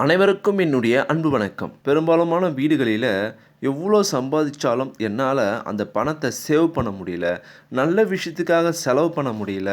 அனைவருக்கும் என்னுடைய அன்பு வணக்கம். பெரும்பாலுமான வீடுகளில் எவ்வளோ சம்பாதிச்சாலும் என்னால் அந்த பணத்தை சேவ் பண்ண முடியல. நல்ல விஷயத்துக்காக செலவு பண்ண முடியல.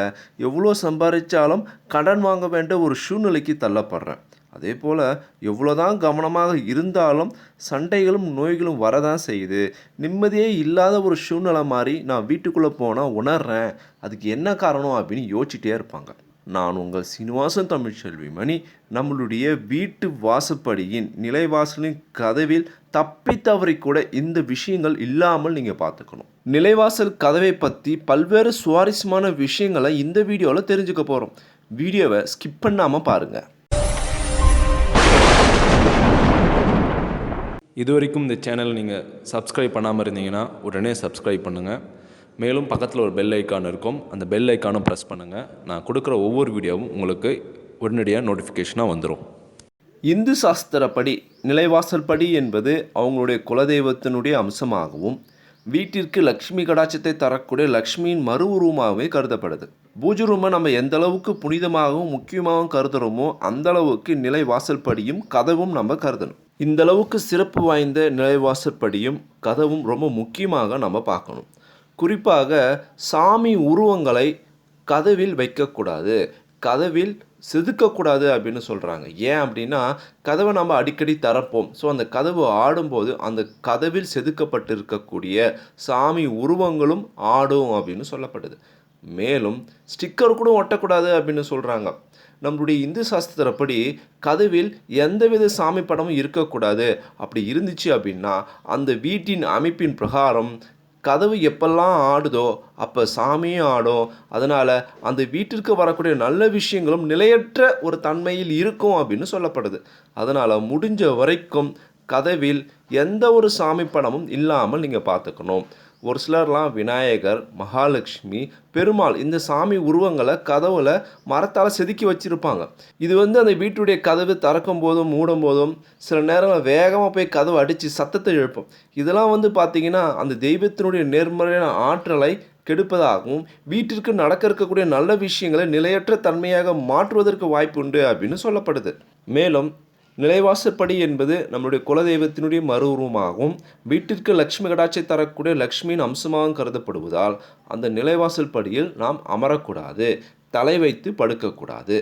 எவ்வளோ சம்பாதிச்சாலும் கடன் வாங்க வேண்டிய ஒரு சூழ்நிலைக்கு தள்ளப்படுறேன். அதே போல் எவ்வளோதான் கவனமாக இருந்தாலும் சண்டைகளும் நோய்களும் வரதான் செய்யுது. நிம்மதியே இல்லாத ஒரு சூழ்நிலை மாதிரி நான் வீட்டுக்குள்ளே போனால் உணர்றேன். அதுக்கு என்ன காரணம் அப்படின்னு யோசிச்சிட்டே இருப்பாங்க. நான் உங்கள் சீனிவாசன் தமிழ்ச்செல்வி மணி நம்மளுடைய வீட்டு வாசப்படியின் நிலைவாசலின் கதவில் தப்பி தவறி கூட இந்த விஷயங்கள் இல்லாமல் நீங்கள் பார்த்துக்கணும். நிலைவாசல் கதவை பற்றி பல்வேறு சுவாரஸ்யமான விஷயங்களை இந்த வீடியோவில் தெரிஞ்சுக்க போகிறோம் வீடியோவை ஸ்கிப் பண்ணாமல் பாருங்கள் இது வரைக்கும் இந்த சேனலை நீங்கள் சப்ஸ்கிரைப் பண்ணாமல் இருந்தீங்கன்னா உடனே சப்ஸ்கிரைப் பண்ணுங்கள் மேலும் பக்கத்தில் ஒரு பெல் ஐக்கான் இருக்கும். அந்த பெல் ஐக்கானும் ப்ரெஸ் பண்ணுங்கள் நான் கொடுக்குற ஒவ்வொரு வீடியோவும் உங்களுக்கு உடனடியாக நோட்டிஃபிகேஷனாக வந்துடும் இந்து சாஸ்திரப்படி நிலைவாசல் படி என்பது அவங்களுடைய குலதெய்வத்தினுடைய அம்சமாகவும் வீட்டிற்கு லக்ஷ்மி கடாட்சத்தை தரக்கூடிய லக்ஷ்மியின் மறு உருவமாகவே கருதப்படுது. பூஜை ரூமை நம்ம எந்த அளவுக்கு புனிதமாகவும் முக்கியமாகவும் கருதுகிறோமோ அந்த அளவுக்கு நிலைவாசல் படியும் கதவும் நம்ம கருதணும். இந்த அளவுக்கு சிறப்பு வாய்ந்த நிலைவாசல் படியும் கதவும் ரொம்ப முக்கியமாக நம்ம பார்க்கணும். குறிப்பாக சாமி உருவங்களை கதவில் வைக்கக்கூடாது. கதவில் செதுக்கக்கூடாது அப்படின்னு சொல்கிறாங்க ஏன் அப்படின்னா கதவை நம்ம அடிக்கடி தரப்போம் ஸோ அந்த கதவு ஆடும்போது அந்த கதவில் செதுக்கப்பட்டிருக்கக்கூடிய சாமி உருவங்களும் ஆடும் அப்படின்னு சொல்லப்படுது. மேலும் ஸ்டிக்கர் கூட ஒட்டக்கூடாது அப்படின்னு சொல்கிறாங்க நம்மளுடைய இந்து சாஸ்திரப்படி கதவில் எந்தவித சாமி படமும் இருக்கக்கூடாது. அப்படி இருந்துச்சு அப்படின்னா அந்த வீட்டின் அமைப்பின் பிரகாரம் கதவு எப்பெல்லாம் ஆடுதோ அப்போ சாமியும் ஆடும். அதனால் அந்த வீட்டிற்கு வரக்கூடிய நல்ல விஷயங்களும் நிலையற்ற ஒரு தன்மையில் இருக்கும் அப்படின்னு சொல்லப்படுது. அதனால் முடிஞ்ச வரைக்கும் கதவில் எந்த ஒரு சாமி படமும் இல்லாமல் நீங்கள் பார்த்துக்கணும். ஒரு சிலர்லாம் விநாயகர் மகாலட்சுமி பெருமாள் இந்த சாமி உருவங்களை கதவுல மரத்தால் செதுக்கி வச்சுருப்பாங்க. இது வந்து அந்த வீட்டுடைய கதவு திறக்கும் போதும் மூடும் போதும் சில நேரங்கள் வேகமாக போய் கதவு அடித்து சத்தத்தை எழுப்பும். இதெல்லாம் வந்து பார்த்தீங்கன்னா அந்த தெய்வத்தினுடைய நேர்மறையான ஆற்றலை கெடுப்பதாகவும் வீட்டிற்கு நடக்க இருக்கக்கூடிய நல்ல விஷயங்களை நிலையற்ற தன்மையாக மாற்றுவதற்கு வாய்ப்பு உண்டு அப்படின்னு சொல்லப்படுது. மேலும் நிலைவாசப்படி என்பது நம்மளுடைய குலதெய்வத்தினுடைய மறு உருவமாகவும் வீட்டிற்கு லக்ஷ்மி கடாட்சி தரக்கூடிய லக்ஷ்மியின் அம்சமாகவும் கருதப்படுவதால் அந்த நிலைவாசல் படியில் நாம் அமரக்கூடாது. தலை வைத்து படுக்கக்கூடாது.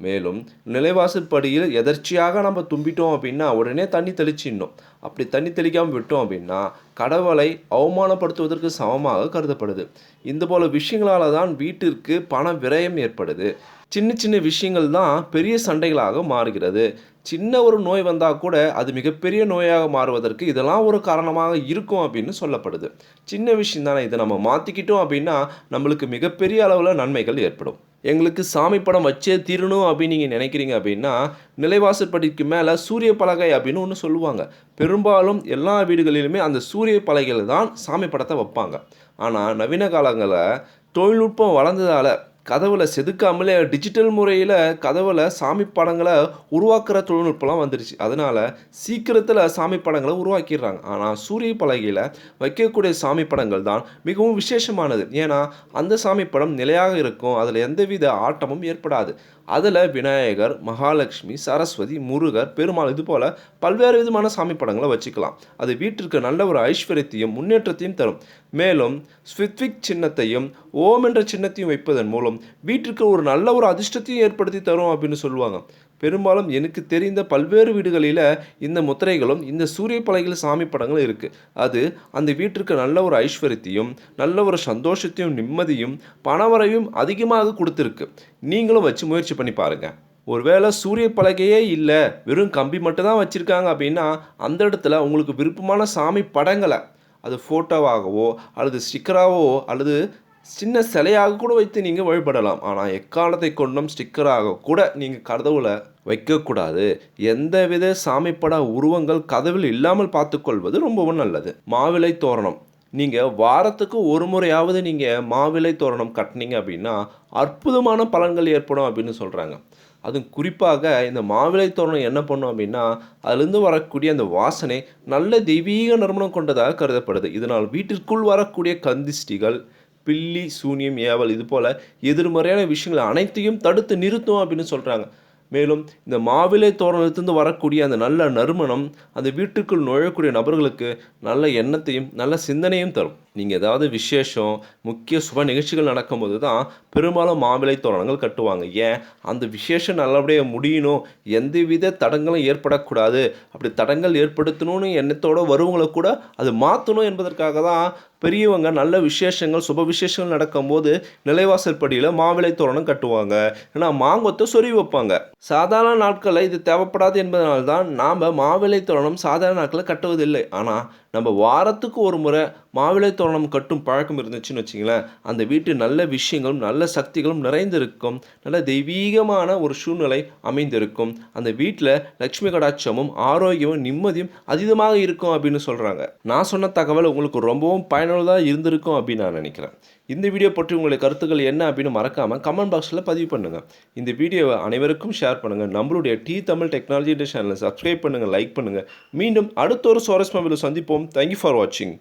மேலும் நிலைவாசல் படியில் எதர்ச்சியாக நம்ம தும்பிட்டோம் அப்படின்னா உடனே தண்ணி தெளிச்சிடணும். அப்படி தண்ணி தெளிக்காமல் விட்டோம் அப்படின்னா கடவுளை அவமானப்படுத்துவதற்கு சமமாக கருதப்படுது. இந்த போல விஷயங்களால தான் வீட்டிற்கு பண விரயம் ஏற்படுது. சின்ன சின்ன விஷயங்கள் தான் பெரிய சண்டைகளாக மாறுகிறது. சின்ன ஒரு நோய் வந்தால் கூட அது மிகப்பெரிய நோயாக மாறுவதற்கு இதெல்லாம் ஒரு காரணமாக இருக்கும் அப்படின்னு சொல்லப்படுது. சின்ன விஷயம் தானே இதை நம்ம மாற்றிக்கிட்டோம் அப்படின்னா நம்மளுக்கு மிகப்பெரிய அளவில் நன்மைகள் ஏற்படும். எங்களுக்கு சாமி படம் வச்சே தீரணும் அப்படின்னு நீங்கள் நினைக்கிறீங்க அப்படின்னா நிலைவாசற்படிக்கு மேலே சூரிய பலகை அப்படின்னு ஒன்று சொல்லுவாங்க. பெரும்பாலும் எல்லா வீடுகளிலுமே அந்த சூரிய பலகையில் தான் சாமி படத்தை வைப்பாங்க. ஆனால் நவீன காலங்களில் தொழில்நுட்பம் வளர்ந்ததால் கதவில் செதுக்காமலே டிஜிட்டல் முறையில் கதவில் சாமி படங்களை உருவாக்குற தொழில்நுட்பம்லாம் வந்துருச்சு. அதனால் சீக்கிரத்தில் சாமி படங்களை உருவாக்கிடுறாங்க. ஆனால் சூரிய பலகையில் வைக்கக்கூடிய சாமி படங்கள் தான் மிகவும் விசேஷமானது. ஏன்னா அந்த சாமி படம் நிலையாக இருக்கும். அதில் எந்தவித ஆட்டமும் ஏற்படாது. அதில் விநாயகர் மகாலட்சுமி சரஸ்வதி முருகர் பெருமாள் இது போல் பல்வேறு விதமான சாமி படங்களை வச்சுக்கலாம். அது வீட்டிற்கு நல்ல ஒரு ஐஸ்வர்யத்தையும் முன்னேற்றத்தையும் தரும். மேலும் ஸ்வித்விக் சின்னத்தையும் ஓம் என்ற சின்னத்தையும் வைப்பதன் மூலம் வீட்டிற்கு ஒரு நல்ல ஒரு அதிர்ஷ்டத்தையும் ஏற்படுத்தி தரும் அப்படின்னு சொல்லுவாங்க. பெரும்பாலும் எனக்கு தெரிந்த பல்வேறு வீடுகளில் இந்த முத்திரைகளும் இந்த சூரிய பலகையில் சாமி படங்களும் இருக்குது அது அந்த வீட்டிற்கு நல்ல ஒரு ஐஸ்வர்யத்தையும் நல்ல ஒரு சந்தோஷத்தையும் நிம்மதியும் பணவரையும் அதிகமாக கொடுத்துருக்கு. நீங்களும் வச்சு முயற்சி பண்ணி பாருங்கள் ஒருவேளை சூரிய பலகையே இல்லை வெறும் கம்பி மட்டும் தான் வச்சுருக்காங்க அப்படின்னா அந்த இடத்துல உங்களுக்கு விருப்பமான சாமி படங்களை அது ஃபோட்டோவாகவோ அல்லது ஸ்டிக்கராகவோ அல்லது சின்ன சிலையாக கூட வைத்து நீங்கள் வழிபடலாம். ஆனால் எக்காலத்தை கொண்டும் ஸ்டிக்கராக கூட நீங்கள் கதவுல வைக்கக்கூடாது. எந்தவித சாமிப்பட உருவங்கள் கதவில் இல்லாமல் பார்த்துக்கொள்வது ரொம்பவும் நல்லது. மாவிலை தோரணம். நீங்கள் வாரத்துக்கு ஒரு முறையாவது நீங்கள் மாவிலை தோரணம் கட்டினீங்க அப்படின்னா அற்புதமான பலன்கள் ஏற்படும் அப்படின்னு சொல்கிறாங்க அதுவும் குறிப்பாக இந்த மாவிலை தோரணம் என்ன பண்ணும் அப்படின்னா அதுலேருந்து வரக்கூடிய அந்த வாசனை நல்ல தெய்வீக நறுமணம் கொண்டதாக கருதப்படுது. இதனால் வீட்டிற்குள் வரக்கூடிய கந்திஷ்டிகள் பில்லி சூனியம் ஏவல் இது போல் எதிர்மறையான விஷயங்கள் அனைத்தையும் தடுத்து நிறுத்தும் அப்படின்னு சொல்கிறாங்க மேலும் இந்த மாவிலை தோரணத்திலிருந்து வரக்கூடிய அந்த நல்ல நறுமணம் அந்த வீட்டுக்குள் நுழையக்கூடிய நபர்களுக்கு நல்ல எண்ணத்தையும் நல்ல சிந்தனையும் தரும். நீங்கள் ஏதாவது விசேஷம் முக்கிய சுப நிகழ்ச்சிகள் நடக்கும்போது தான் பெரும்பாலும் மாவிலை தோரணங்கள் கட்டுவாங்க. ஏன்? அந்த விசேஷம் நல்லபடியாக முடியணும். எந்தவித தடங்களும் ஏற்படக்கூடாது. அப்படி தடங்கள் ஏற்படுத்தணும்னு எண்ணத்தோடு வருவங்களை கூட அது மாற்றணும் என்பதற்காக தான் பெரியவங்க நல்ல விசேஷங்கள் சுப விசேஷங்கள் நடக்கும்போது நிலைவாசல் படியில் மாவிலை தோரணம் கட்டுவாங்க. ஏன்னா மாங்கொத்தை சொறி வைப்பாங்க. சாதாரண நாட்களில் இது தேவைப்படாது என்பதனால தான் நாம் மாவிலை தோரணம் சாதாரண நாட்களில் கட்டுவதில்லை. ஆனால் நம்ம வாரத்துக்கு ஒரு முறை மாவிலை தோரணம் கட்டும் பழக்கம் இருந்துச்சுன்னு வச்சிங்களேன் அந்த வீட்டு நல்ல விஷயங்களும் நல்ல சக்திகளும் நிறைந்திருக்கும். நல்ல தெய்வீகமான ஒரு சூழ்நிலை அமைந்திருக்கும். அந்த வீட்டில் லக்ஷ்மி கடாட்சமும் ஆரோக்கியமும் நிம்மதியும் அதீதமாக இருக்கும் அப்படின்னு சொல்கிறாங்க நான் சொன்ன தகவல் உங்களுக்கு ரொம்பவும் பயனுள்ளதாக இருந்திருக்கும் அப்படின்னு நான் நினைக்கிறேன். இந்த வீடியோ பற்றி உங்களுடைய கருத்துக்கள் என்ன அப்படின்னு மறக்காமல் கமெண்ட் பாக்ஸில் பதிவு பண்ணுங்கள் இந்த வீடியோவை அனைவருக்கும் ஷேர் பண்ணுங்கள் நம்மளுடைய டி தமிழ் டெக்னாலஜி சேனலை சப்ஸ்கிரைப் பண்ணுங்கள் லைக் பண்ணுங்கள் மீண்டும் அடுத்த ஒரு சுவாரஸ்யமாக சந்திப்போம். தேங்க்யூ ஃபார் வாட்சிங்